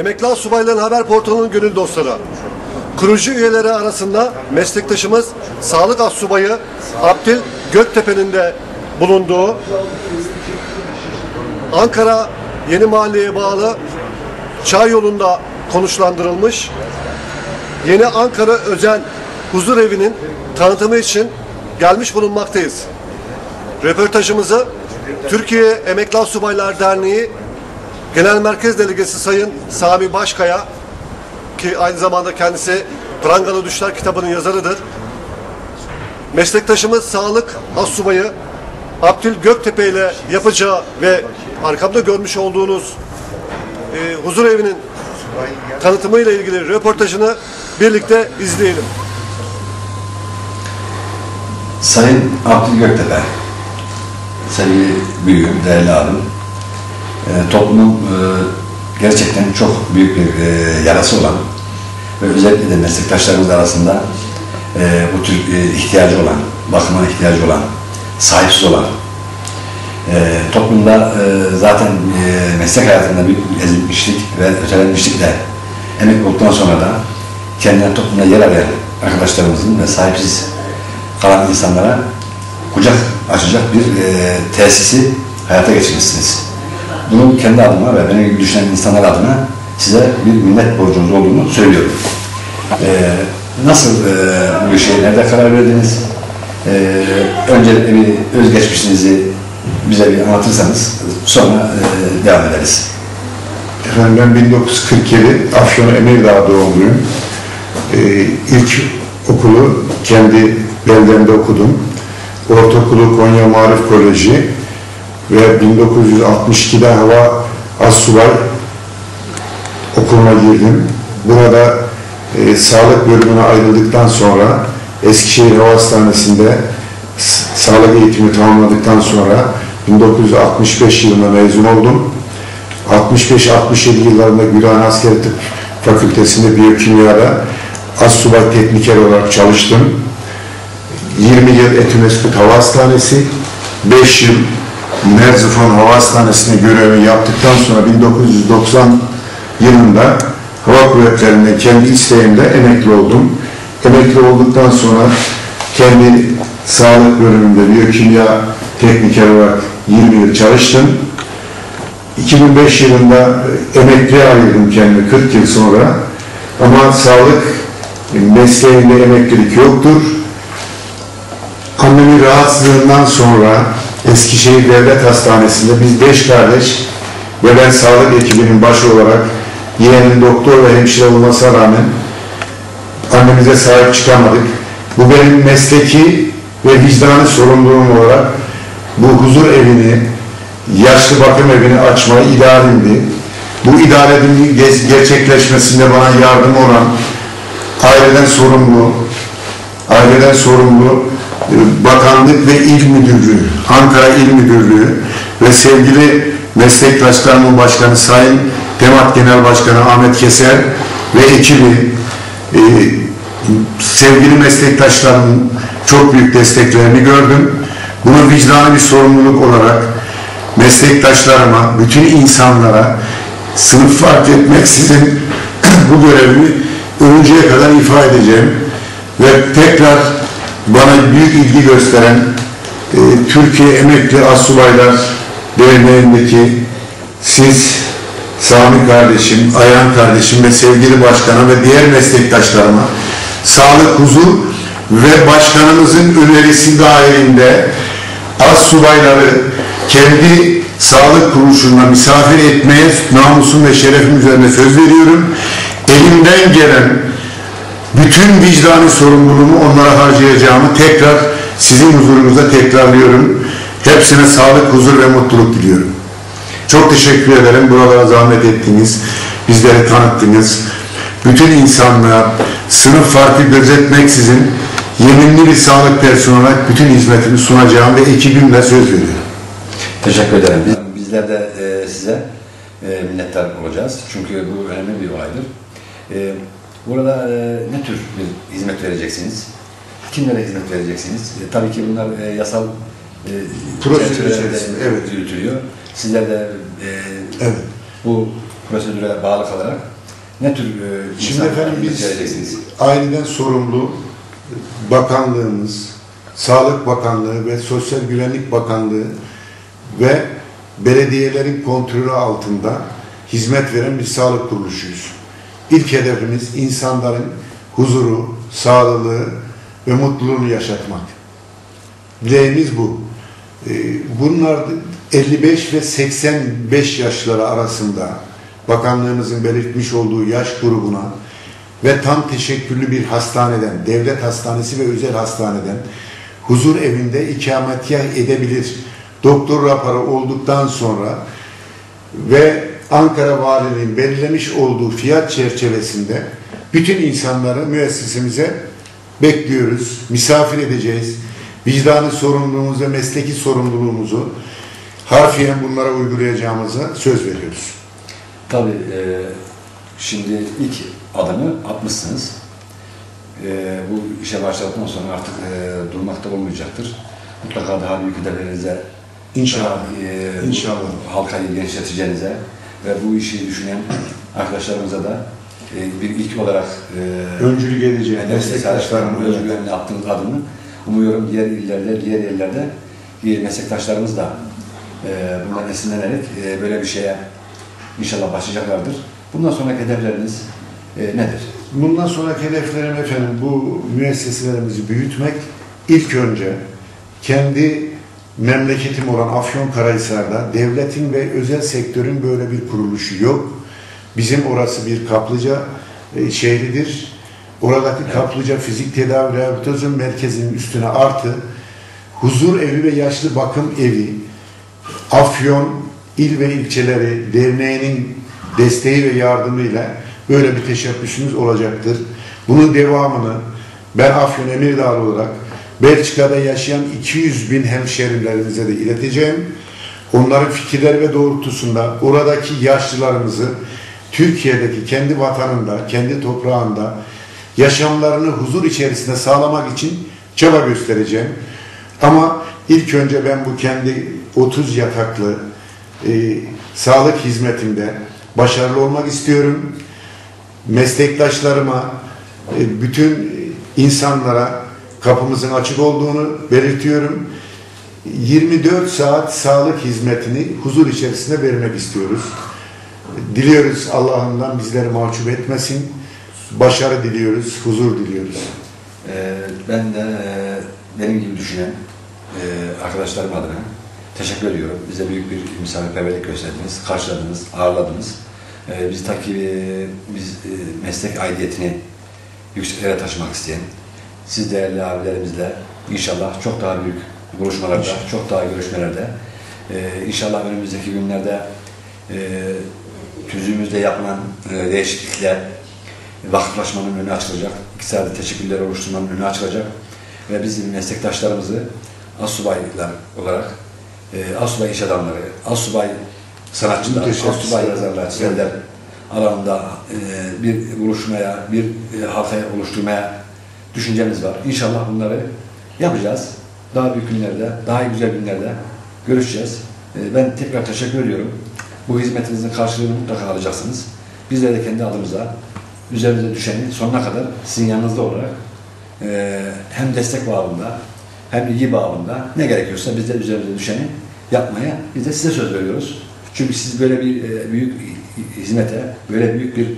Emekli Subayların Haber Portalı'nın gönül dostları. Kurucu üyeleri arasında meslektaşımız Sağlık Assubayı Abdil Göktepe'nin de bulunduğu Ankara Yeni Mahalle'ye bağlı Çay yolunda konuşlandırılmış Yeni Ankara Özel Huzur Evi'nin tanıtımı için gelmiş bulunmaktayız. Röportajımızı Türkiye Emekli Subaylar Derneği Genel Merkez Delegesi Sayın Sami Başkaya ki aynı zamanda kendisi Prangalı Düşler kitabının yazarıdır. Meslektaşımız Sağlık Assubayı Abdül Göktepe ile yapacağı ve arkamda görmüş olduğunuz e, huzur evinin tanıtımıyla ilgili röportajını birlikte izleyelim. Sayın Abdül Göktepe, sevgili büyüğüm, değerli abim, e, toplumun e, gerçekten çok büyük bir e, yarası olan ve özellikle de meslektaşlarımız arasında e, bu tür e, ihtiyacı olan, bakıma ihtiyacı olan, sahipsiz olan, e, toplumda e, zaten e, meslek hayatında bir ezilmişlik ve ötelenmişlikle emekli olduktan sonra da kendine toplumda yer arayan arkadaşlarımızın ve sahipsiz kalan insanlara kucak açacak bir e, tesisi hayata geçirmişsiniz. Bunu kendi adıma ve benim gibi düşünen insanlar adına size bir minnet borcunuz olduğunu söylüyorum. E, nasıl e, bu işe nerede karar verdiniz? E, önce bir özgeçmişinizi bize bir anlatırsanız sonra e, devam ederiz. Efendim ben 1947 Afyon Emirdağ doğumluyum. Ee, ilk okulu kendi beldemde okudum. Ortaokulu Konya Marif Koleji ve 1962'de Hava Assubay okuluna girdim. Burada e, sağlık bölümüne ayrıldıktan sonra Eskişehir Hava Hastanesi'nde sağlık eğitimi tamamladıktan sonra 1965 yılında mezun oldum. 65-67 yıllarında Gülhane Askeri Tıp Fakültesi'nde biyokimyada Assubay tekniker olarak çalıştım. 20 yıl Etimeskut Hava Hastanesi, 5 yıl Merzifon Hava Hastanesi'nde görevimi yaptıktan sonra 1990 yılında Hava Kuvvetleri'nde kendi isteğimle emekli oldum. Emekli olduktan sonra kendi sağlık bölümünde biyokimya tekniker olarak 20 yıl çalıştım. 2005 yılında emekliye ayırdım kendimi 40 yıl sonra. Ama sağlık mesleğinde emeklilik yoktur. Annemin rahatsızlığından sonra Eskişehir Devlet Hastanesi'nde biz beş kardeş ve ben sağlık ekibinin başı olarak yeğenin doktor ve hemşire olmasına rağmen annemize sahip çıkamadık. Bu benim mesleki ve vicdani sorumluluğum olarak bu huzur evini, yaşlı bakım evini açmayı idealimdi. Bu ge- gerçekleşmesinde bana yardım olan aileden sorumlu, aileden sorumlu bakanlık ve il müdürlüğü, Ankara İl Müdürlüğü ve sevgili meslektaşlarımın başkanı Sayın Temat Genel Başkanı Ahmet Keser ve ekibi e, sevgili meslektaşlarımın çok büyük desteklerini gördüm. Bunu vicdani bir sorumluluk olarak meslektaşlarıma, bütün insanlara sınıf fark etmeksizin bu görevimi ölünceye kadar ifa edeceğim. Ve tekrar bana büyük ilgi gösteren e, Türkiye Emekli Asubaylar Derneği'ndeki siz Sami kardeşim, Ayhan kardeşim ve sevgili başkanım ve diğer meslektaşlarıma sağlık, huzur ve başkanımızın önerisi dahilinde az kendi sağlık kuruluşuna misafir etmeye namusum ve şerefim üzerine söz veriyorum. Elimden gelen bütün vicdani sorumluluğumu onlara harcayacağımı tekrar sizin huzurunuzda tekrarlıyorum. Hepsine sağlık, huzur ve mutluluk diliyorum. Çok teşekkür ederim. Buralara zahmet ettiniz. Bizleri tanıttınız. Bütün insanlığa sınıf farkı gözetmeksizin yeminli bir sağlık personeli olarak bütün hizmetimi sunacağım ve ekibimle söz veriyorum. Teşekkür ederim. Biz, bizler de e, size e, minnettar olacağız. Çünkü bu önemli bir olaydır. E, burada e, ne tür bir hizmet vereceksiniz? Kimlere hizmet vereceksiniz? E, tabii ki bunlar e, yasal e, Prosedür çerçevelerde içerisinde, evet. yürütülüyor. Sizler de e, Evet. bu prosedüre bağlı kalarak ne tür e, Şimdi efendim biz vereceksiniz? aileden sorumlu bakanlığımız, Sağlık Bakanlığı ve Sosyal Güvenlik Bakanlığı ve belediyelerin kontrolü altında hizmet veren bir sağlık kuruluşuyuz. İlk hedefimiz insanların huzuru, sağlığı ve mutluluğunu yaşatmak. Dileğimiz bu. Ee, Bunlar 55 ve 85 yaşları arasında bakanlığımızın belirtmiş olduğu yaş grubuna ve tam teşekküllü bir hastaneden, devlet hastanesi ve özel hastaneden huzur evinde ikametgah edebilir. Doktor raporu olduktan sonra ve Ankara Valiliğin belirlemiş olduğu fiyat çerçevesinde bütün insanları müessesemize bekliyoruz, misafir edeceğiz. Vicdani sorumluluğumuzu mesleki sorumluluğumuzu harfiyen bunlara uygulayacağımıza söz veriyoruz. Tabii e, şimdi ilk adımı atmışsınız. E, bu işe başladıktan sonra artık e, durmakta olmayacaktır. Mutlaka daha büyük hedeflerinize İnşallah. daha, e, İnşallah. halkayı genişleteceğinize ve bu işi düşünen arkadaşlarımıza da e, bir ilk olarak e, Öncülük edeceğiz. yani meslektaşlarımın özgüvenle attığınız adımı umuyorum diğer illerde, diğer yerlerde diğer meslektaşlarımız da e, bundan esinlenerek e, böyle bir şeye inşallah başlayacaklardır. Bundan sonraki hedefleriniz e, nedir? Bundan sonraki hedeflerim efendim bu müesseselerimizi büyütmek. İlk önce kendi memleketim olan Afyonkarahisar'da devletin ve özel sektörün böyle bir kuruluşu yok. Bizim orası bir kaplıca e, şehridir. Oradaki kaplıca fizik tedavi rehabilitasyon merkezinin üstüne artı huzur evi ve yaşlı bakım evi Afyon İl ve ilçeleri derneğinin desteği ve yardımıyla böyle bir teşebbüsümüz olacaktır. Bunun devamını ben Afyon Emirdağ olarak Belçika'da yaşayan 200 bin hemşerilerimize de ileteceğim. Onların fikirleri ve doğrultusunda oradaki yaşlılarımızı Türkiye'deki kendi vatanında, kendi toprağında yaşamlarını huzur içerisinde sağlamak için çaba göstereceğim. Ama ilk önce ben bu kendi 30 yataklı e, sağlık hizmetimde başarılı olmak istiyorum. Meslektaşlarıma, e, bütün insanlara kapımızın açık olduğunu belirtiyorum. 24 saat sağlık hizmetini huzur içerisinde vermek istiyoruz. Diliyoruz Allah'ından bizleri mahcup etmesin. Başarı diliyoruz, huzur diliyoruz. E, ben de e, benim gibi düşünen e, arkadaşlarım adına teşekkür ediyorum. Bize büyük bir misafirperverlik gösterdiniz, karşıladınız, ağırladınız. E, biz takibi, biz e, meslek aidiyetini yükseklere taşımak isteyen, siz değerli abilerimizle inşallah çok daha büyük buluşmalarda, çok daha görüşmelerde, e, inşallah önümüzdeki günlerde e, tüzüğümüzde yapılan e, değişiklikler, vakıflaşmanın önü açılacak, iktisadi teşekkürleri oluşturmanın önü açılacak ve bizim meslektaşlarımızı asubaylar olarak e, asubay iş adamları, asubay sanatçılar, asubay yazarlar, çizenler alanında e, bir buluşmaya, bir e, halkaya oluşturmaya düşüncemiz var. İnşallah bunları yapacağız. Daha büyük günlerde, daha güzel günlerde görüşeceğiz. E, ben tekrar teşekkür ediyorum. Bu hizmetinizin karşılığını mutlaka alacaksınız. Bizler de kendi adımıza üzerimize düşeni sonuna kadar sizin yanınızda olarak e, hem destek bağında hem ilgi bağında ne gerekiyorsa biz de üzerimize düşeni yapmaya biz de size söz veriyoruz. Çünkü siz böyle bir e, büyük hizmete, böyle büyük bir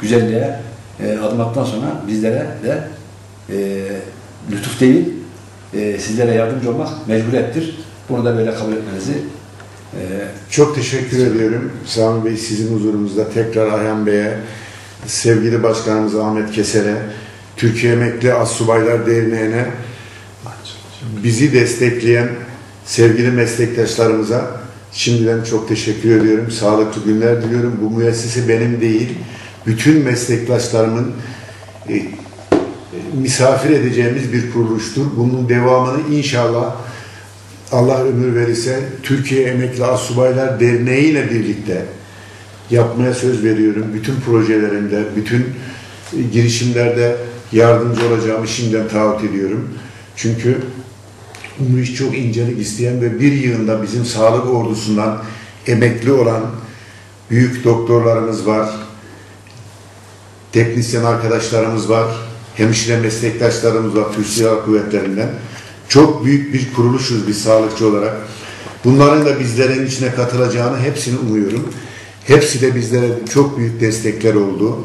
güzelliğe e, adım attıktan sonra bizlere de e, lütuf değil, e, sizlere yardımcı olmak mecburiyettir. Bunu da böyle kabul etmenizi e, Çok teşekkür ediyorum. Sami Bey sizin huzurumuzda tekrar Ayhan Bey'e, sevgili başkanımız Ahmet Keser'e, Türkiye Emekli Assubaylar Derneği'ne, bizi destekleyen sevgili meslektaşlarımıza şimdiden çok teşekkür ediyorum. Sağlıklı günler diliyorum. Bu müessese benim değil, bütün meslektaşlarımın e, misafir edeceğimiz bir kuruluştur. Bunun devamını inşallah Allah ömür verirse Türkiye Emekli Asubaylar Derneği ile birlikte yapmaya söz veriyorum. Bütün projelerimde, bütün girişimlerde yardımcı olacağımı şimdiden taahhüt ediyorum. Çünkü bu iş çok incelik isteyen ve bir yığında bizim sağlık ordusundan emekli olan büyük doktorlarımız var, teknisyen arkadaşlarımız var, hemşire meslektaşlarımız var Türk Silahlı Kuvvetleri'nden. Çok büyük bir kuruluşuz biz sağlıkçı olarak. Bunların da bizlerin içine katılacağını hepsini umuyorum. Hepsi de bizlere çok büyük destekler oldu.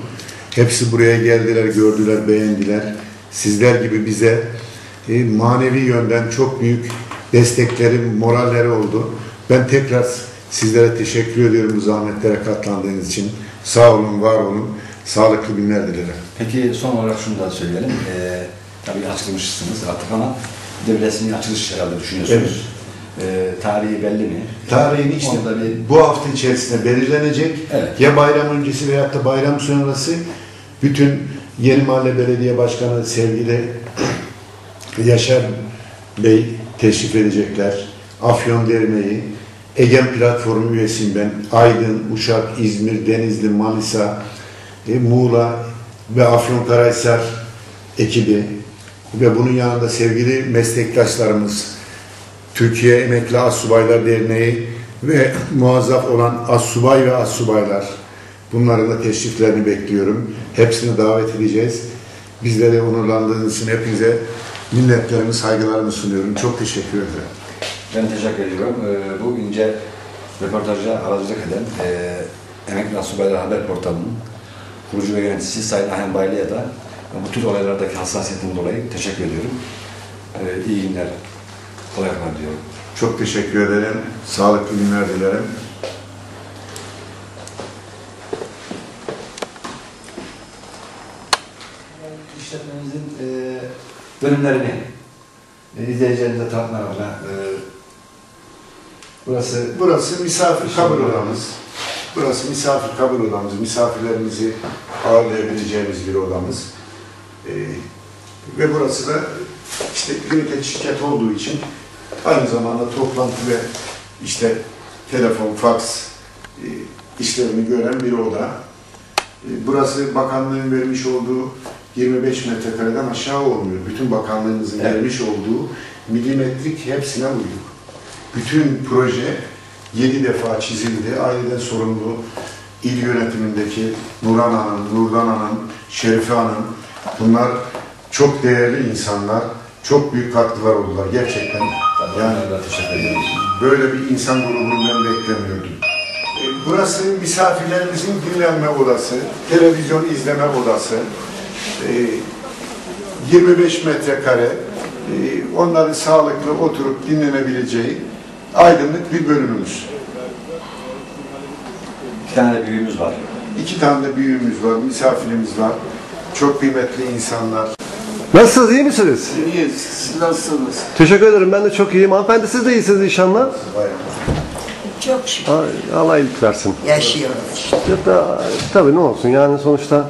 Hepsi buraya geldiler, gördüler, beğendiler. Sizler gibi bize e, manevi yönden çok büyük destekleri, moralleri oldu. Ben tekrar sizlere teşekkür ediyorum bu zahmetlere katlandığınız için. Sağ olun, var olun. Sağlıklı günler dilerim. Peki son olarak şunu da söyleyelim. Ee, tabii açılmışsınız artık ama bir de bir resmi açılış herhalde düşünüyorsunuz. Ee, tarihi belli mi? Tarihini işte bir bu hafta içerisinde belirlenecek. Evet. Ya bayram öncesi veyahut da bayram sonrası bütün Yeni Mahalle Belediye Başkanı sevgili Yaşar Bey teşrif edecekler. Afyon Derneği, Egen Platformu üyesiyim ben. Aydın, Uşak, İzmir, Denizli, Manisa, e, Muğla ve Afyonkarahisar ekibi ve bunun yanında sevgili meslektaşlarımız, Türkiye Emekli Assubaylar Derneği ve muazzaf olan assubay ve assubaylar. Bunların da teşriflerini bekliyorum. Hepsini davet edeceğiz. Bizleri onurlandığınız için hepinize minnetlerimi, saygılarımı sunuyorum. Çok teşekkür ederim. Ben teşekkür ediyorum. Ee, bu ince röportaja aracılık eden Emekli Asubaylar Haber Portalı'nın kurucu ve yöneticisi Sayın Ahem Baylı'ya da bu tür olaylardaki hassasiyetin dolayı teşekkür ediyorum. Ee, iyi günler, kolaylıklar diliyorum. Çok teşekkür ederim. Sağlıklı günler dilerim. İşletmemizin e, bölümlerini e, izleyicilerimize tanıtmak adına e, burası Burası misafir kabul odamız. Burası misafir kabul odamız. Misafirlerimizi ağırlayabileceğimiz bir odamız. Ee, ve burası da işte ünite şirket olduğu için aynı zamanda toplantı ve işte telefon, faks e, işlerini gören bir oda. E, burası bakanlığın vermiş olduğu 25 metrekareden aşağı olmuyor. Bütün bakanlığımızın Evet. vermiş olduğu milimetrik hepsine uyduk. Bütün proje 7 defa çizildi. Aileden sorumlu il yönetimindeki Nurhan Hanım, Nurdan Hanım, Şerife Hanım bunlar çok değerli insanlar. Çok büyük katkılar oldular gerçekten. Yani yani böyle bir insan grubunu ben beklemiyordum. E, Burası misafirlerimizin dinlenme odası, televizyon izleme odası. E, 25 metrekare, e, onların sağlıklı oturup dinlenebileceği aydınlık bir bölümümüz. İki tane de büyüğümüz var. İki tane de büyüğümüz var, misafirimiz var. Çok kıymetli insanlar. Nasılsınız, iyi misiniz? İyiyiz. Siz nasılsınız? Teşekkür ederim, ben de çok iyiyim. Hanımefendi siz de iyisiniz inşallah. Çok şükür Allah iyilik versin. yaşıyoruz. Ya da, tabii ne olsun yani sonuçta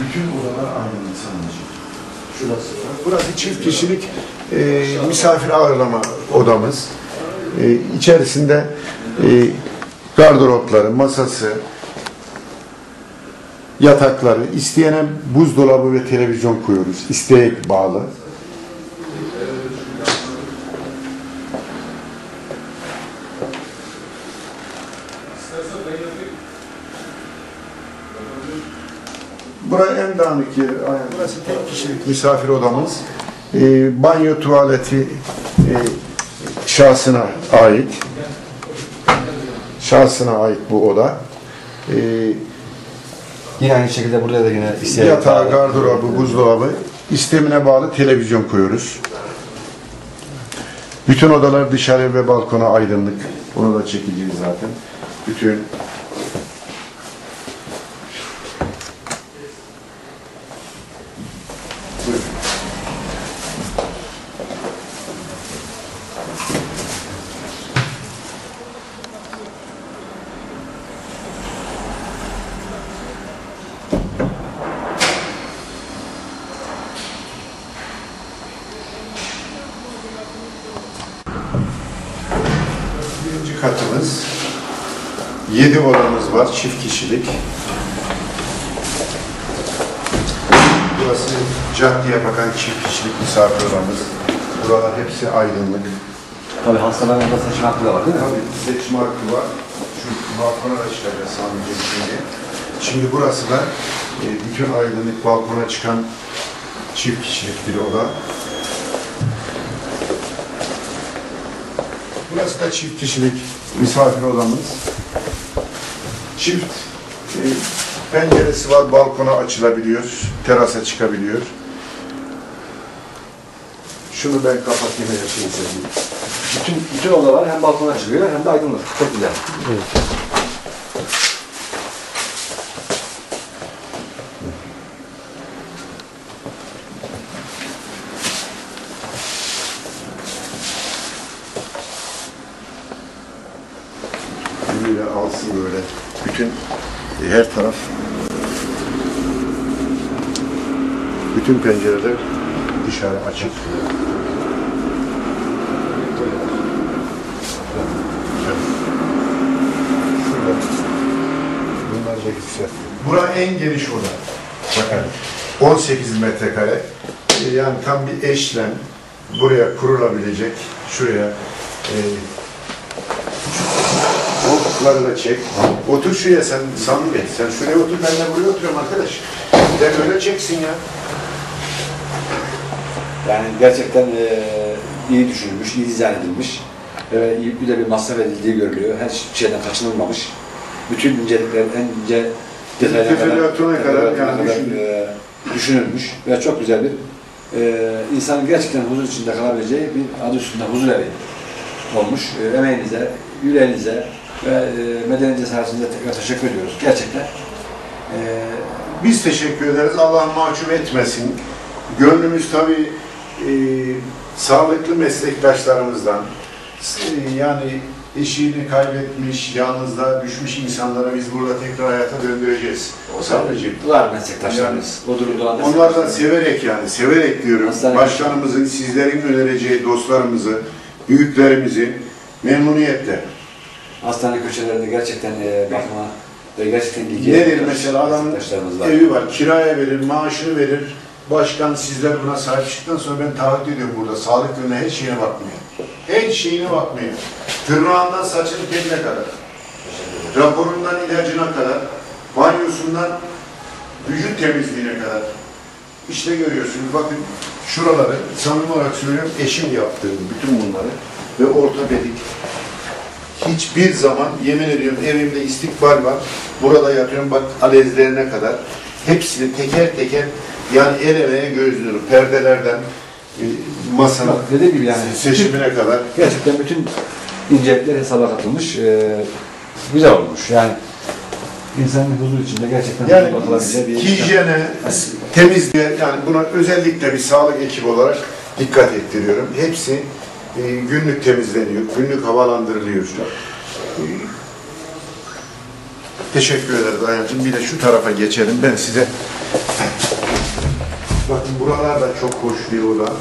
Bütün odalar aydınlık sadece. Şurası var. Burası çift kişilik e, misafir ağırlama odamız. E, içerisinde e, gardıropları, masası, yatakları, isteyene buzdolabı ve televizyon koyuyoruz. İsteğe bağlı. Burası en dağınık yer. Burası tek kişilik misafir odamız. Ee, banyo, tuvaleti e, şahsına ait. Şahsına ait bu oda. Ee, Yine aynı şekilde burada da yine isteyen yatağı, gardırobı, buzdolabı, istemine bağlı televizyon koyuyoruz. Bütün odalar dışarı ve balkona aydınlık. Onu da çekeceğiz zaten. Bütün katımız. Yedi odamız var, çift kişilik. Burası caddeye bakan çift kişilik misafir odamız. Buralar hepsi aydınlık. Tabii hastaların da seçim hakkı da var değil mi? Tabii seçim hakkı var. Şu balkona da çıkacağız sadece şimdi. Şimdi burası da e, bütün aydınlık balkona çıkan çift kişilik bir oda. Burası da çift kişilik misafir odamız. Çift e, penceresi var, balkona açılabiliyor, terasa çıkabiliyor. Şunu ben kapatayım her şeyi seveyim. Bütün, bütün odalar hem balkona çıkıyor hem de aydınlık. Çok güzel. Böyle alsın böyle. Bütün e, her taraf bütün pencereler dışarı açık. Bunlar da güzel. Bura en geniş oda. Bakın 18 metrekare. E, Yani tam bir eşlem. Buraya kurulabilecek. Şuraya e, Koltukları da çek. Otur şuraya sen samimi. Sen şuraya otur ben de buraya oturuyorum arkadaş. De öyle çeksin ya. Yani gerçekten eee, iyi düşünülmüş, iyi dizayn edilmiş. Ve iyi bir de bir masraf edildiği görülüyor. Her şeyden kaçınılmamış. Bütün inceliklerin en ince detayına Teferruatına kadar teferruatına yani kadar, eee, düşünülmüş. Ve çok güzel bir eee insanın gerçekten huzur içinde kalabileceği bir adı üstünde huzur evi olmuş. Eee, emeğinize, yüreğinize ve eee medeni cesaretinize tekrar teşekkür ediyoruz. Gerçekten. Eee Biz teşekkür ederiz. Allah mahcup etmesin. Gönlümüz tabii e, sağlıklı meslektaşlarımızdan e, yani eşiğini kaybetmiş, yalnızlığa düşmüş insanları biz burada tekrar hayata döndüreceğiz. O sadece. var meslektaşlarımız. O durumda olan Onlardan severek yani, severek diyorum. Hastane- Başkanımızın, sizlerin önereceği dostlarımızı, büyüklerimizi memnuniyetle. Hastane köşelerinde gerçekten e, bakıma ve gerçekten ilgi Nedir mesela adamın evi var, kiraya verir, maaşını verir. Başkan sizler buna sahip çıktıktan sonra ben taahhüt ediyorum burada. Sağlık yönüne her şeyine bakmıyor. Her şeyine bakmıyor. Tırnağından saçının teline kadar. Raporundan ilacına kadar. Banyosundan vücut temizliğine kadar. İşte görüyorsunuz bakın şuraları samimi olarak söylüyorum eşim yaptı bütün bunları ve ortopedik hiçbir zaman yemin ediyorum evimde istikbal var. Burada yatıyorum bak alezlerine kadar. Hepsini teker teker yani el emeğe gözlüyorum. Perdelerden e, masanın Bak, dediğim gibi yani seçimine kadar. gerçekten bütün incelikler hesaba katılmış. E, güzel olmuş. Yani insanın huzur içinde gerçekten Yani huzur bakılabileceği bir hijyene, temizliğe yani buna özellikle bir sağlık ekibi olarak dikkat ettiriyorum. Hepsi e, günlük temizleniyor, günlük havalandırılıyor. E, teşekkür ederiz Ayhan'cığım. Bir de şu tarafa geçelim. Ben size Bakın buralar da çok hoş bir oda.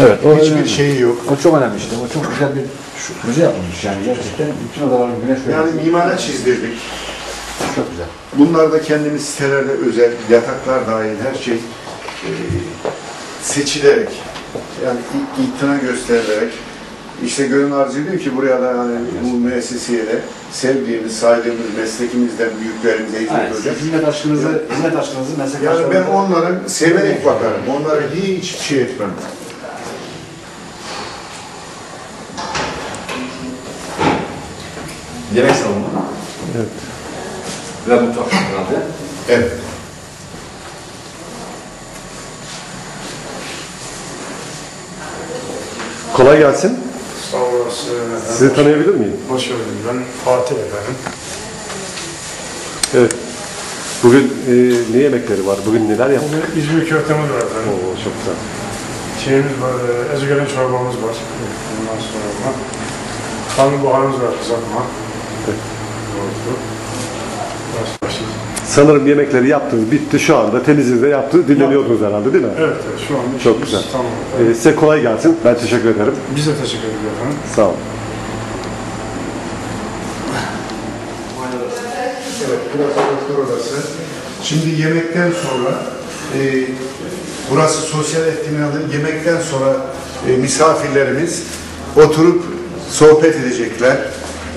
Evet, o Hiçbir önemli. şeyi yok. O çok önemli işte. O çok güzel bir şu proje yapılmış yani gerçekten bütün odaların güneş Yani görmesi mimara çizdirdik. çok güzel. Bunlar da kendimiz sitelerde özel, yataklar dahil her şey e, seçilerek, yani i- itina gösterilerek, işte gönül arzu ediyor ki buraya da yani bu müesseseye de sevdiğimiz, saydığımız meslekimizden büyüklerimize hizmet Aynen. olacak. Hizmet aşkınızı, hizmet aşkınızı Yani meslektaşlarınıza... ben onlara severek bakarım, onlara hiçbir şey etmem. Yemek salonu. Evet. Ve mutfak herhalde. Evet. Kolay gelsin. Olasın. Sizi tanıyabilir miyim? Hoş geldin. Ben Fatih efendim. Evet. Bugün e, ne yemekleri var? Bugün neler yaptık? Bugün İzmir köftemiz var efendim. Oo, çok güzel. Şeyimiz var, e, ezgelen çorbamız var. Ondan sonra karnabaharımız var, kızartma. Oldu. Baş- başı- Sanırım yemekleri yaptınız, bitti. Şu anda temizliğinizi de yaptınız, dinleniyordunuz herhalde değil mi? Evet, evet şu anda Çok güzel. Tamam. Ee, size kolay gelsin. Ben teşekkür ederim. Biz de teşekkür ederiz efendim. Sağ olun. Şimdi yemekten sonra e, burası sosyal etkinliğin adı. Yemekten sonra e, misafirlerimiz oturup sohbet edecekler,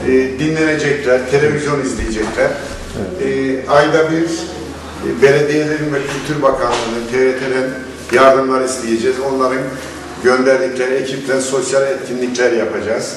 e, dinlenecekler, televizyon izleyecekler. E, ayda bir e, belediyelerin ve Kültür Bakanlığı'nın, TRT'den yardımlar isteyeceğiz. Onların gönderdikleri ekiple sosyal etkinlikler yapacağız.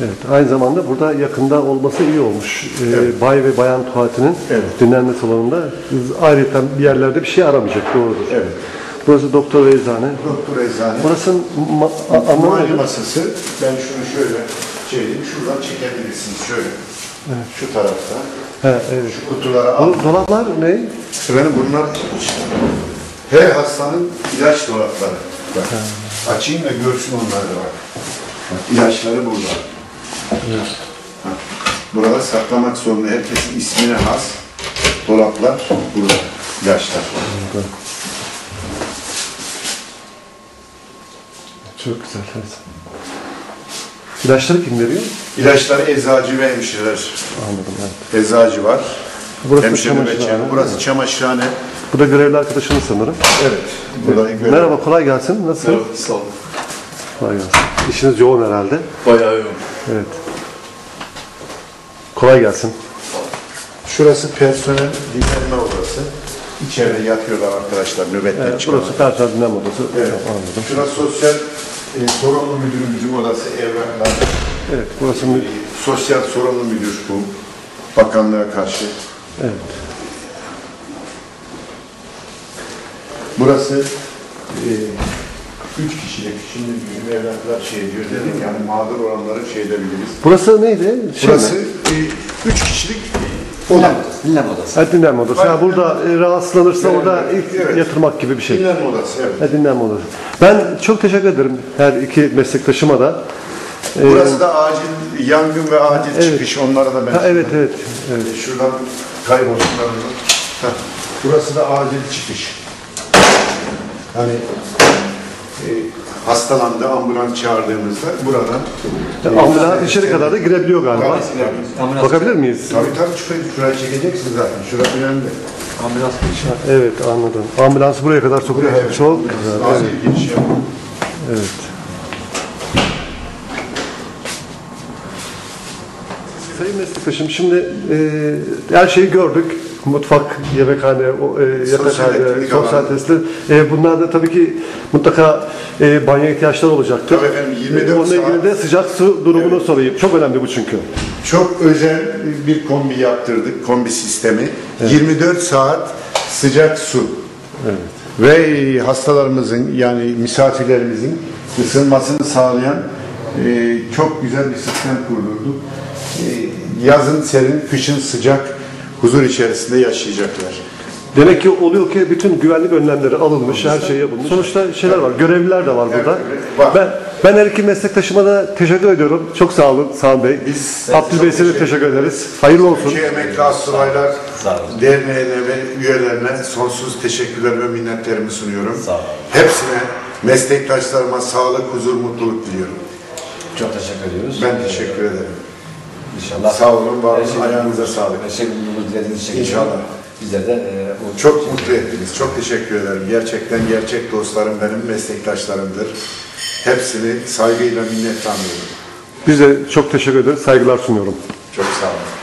Evet, aynı zamanda burada yakında olması iyi olmuş. Ee, Bay ve bayan tuvaletinin Evet. dinlenme salonunda biz ayrıca bir yerlerde bir şey aramayacak, doğrudur. Evet. Burası doktor eczane. Doktor eczane. Burası ma- a- Muayene anlamadım. masası. Ben şunu şöyle çevireyim. Şuradan çekebilirsiniz şöyle. Şu tarafta. He, evet. Şu kutulara al. Bu dolaplar ne? Efendim bunlar her hastanın ilaç dolapları. Bak. Açayım da görsün onlar da bak. Bak ilaçları burada. Burada saklamak zorunda herkesin ismine has dolaplar burada. İlaçlar. Çok güzel. Evet. İlaçları kim veriyor? İlaçları eczacı ve hemşireler. Anladım. Evet. Eczacı var. Burası Hemşire ve çamaşırhane. Burası çamaşırhane. Bu da görevli arkadaşınız sanırım. Evet. Burada görev- Merhaba, kolay gelsin. Nasılsın? Sağ olun. Kolay gelsin. İşiniz yoğun herhalde. Bayağı yoğun. Evet. Kolay gelsin. Şurası personel dinlenme odası. İçeride yatıyorlar arkadaşlar nöbetten Evet, çıkanlar. burası personel dinlenme odası. Evet. Anladım. Şurası sosyal e, sorumlu müdürümüzün odası evraklar. Evet, burası mü- E, sosyal sorumlu müdür bu. Bakanlığa karşı. Evet. Burası e, üç kişilik. Şimdi bizim evraklar şey diyor dedim yani mağdur olanları şey edebiliriz. Burası neydi? Şey Burası mi? e, üç kişilik oda. Dinleme odası. Ha, dinlenme odası. Ha, burada e, rahatsızlanırsa Evet, orada ilk evet. yatırmak gibi bir şey. Dinlenme odası evet. Ha, dinlenme odası. Ben çok teşekkür ederim her iki meslektaşıma da. Ee, Burası da acil yangın ve acil Evet. çıkış. Onlara da ben ha, evet, evet, evet. E, Şuradan kaybolsunlar. Heh. Burası da acil çıkış. Yani e, hastalandı, ambulans çağırdığımızda buradan Ya, Ambulans içeri kadar da girebiliyor galiba. Ambulans, Bakabilir miyiz? Tabii tabii şurayı, şuraya çekeceksin zaten. Şurası önemli. ambulans girişi. Evet, anladım. Ambulans buraya kadar sokuyor. Evet. Çok güzel. Evet. Acil giriş yapalım. evet. Sayın meslektaşım, şimdi e, her şeyi gördük. Mutfak, yemekhane, o, e, yatakhane, sosyal testler. E, bunlar da tabii ki mutlaka e, banyo ihtiyaçları olacaktır. Tabii efendim, 24 E, Onunla ilgili de sıcak su durumunu sorayım. Çok önemli bu çünkü. Çok özel bir kombi yaptırdık, kombi sistemi. 24 saat sıcak su. Ve hastalarımızın yani misafirlerimizin ısınmasını sağlayan e, çok güzel bir sistem kurdurduk. E, yazın serin, kışın sıcak huzur içerisinde yaşayacaklar. Demek ki oluyor ki bütün güvenlik önlemleri alınmış, her şey yapılmış. Sonuçta şeyler var, görevliler de var burada. var. Ben ben her iki meslektaşıma da teşekkür ediyorum. Çok sağ olun Sağ Bey. Biz- Abdül Bey size de teşekkür ederiz. Hayırlı olsun. Türkiye Emekli Astsubaylar Sağ olun. Derneği'ne ve üyelerine sonsuz teşekkürler ve minnetlerimi sunuyorum. Sağ olun. Hepsine, meslektaşlarıma sağlık, huzur, mutluluk diliyorum. Çok teşekkür ediyoruz. Ben teşekkür ederim. İnşallah. Sağ olun, var olun, şey- ayağınıza sağlık. Şey bunu dilediğiniz için. İnşallah. Bizler de e, o Çok mutlu ettiniz, çok teşekkür ederim. Gerçekten gerçek dostlarım benim, meslektaşlarımdır. Hepsini saygıyla minnet tanıyorum. Biz de çok teşekkür ederiz. Saygılar sunuyorum. Çok sağ olun.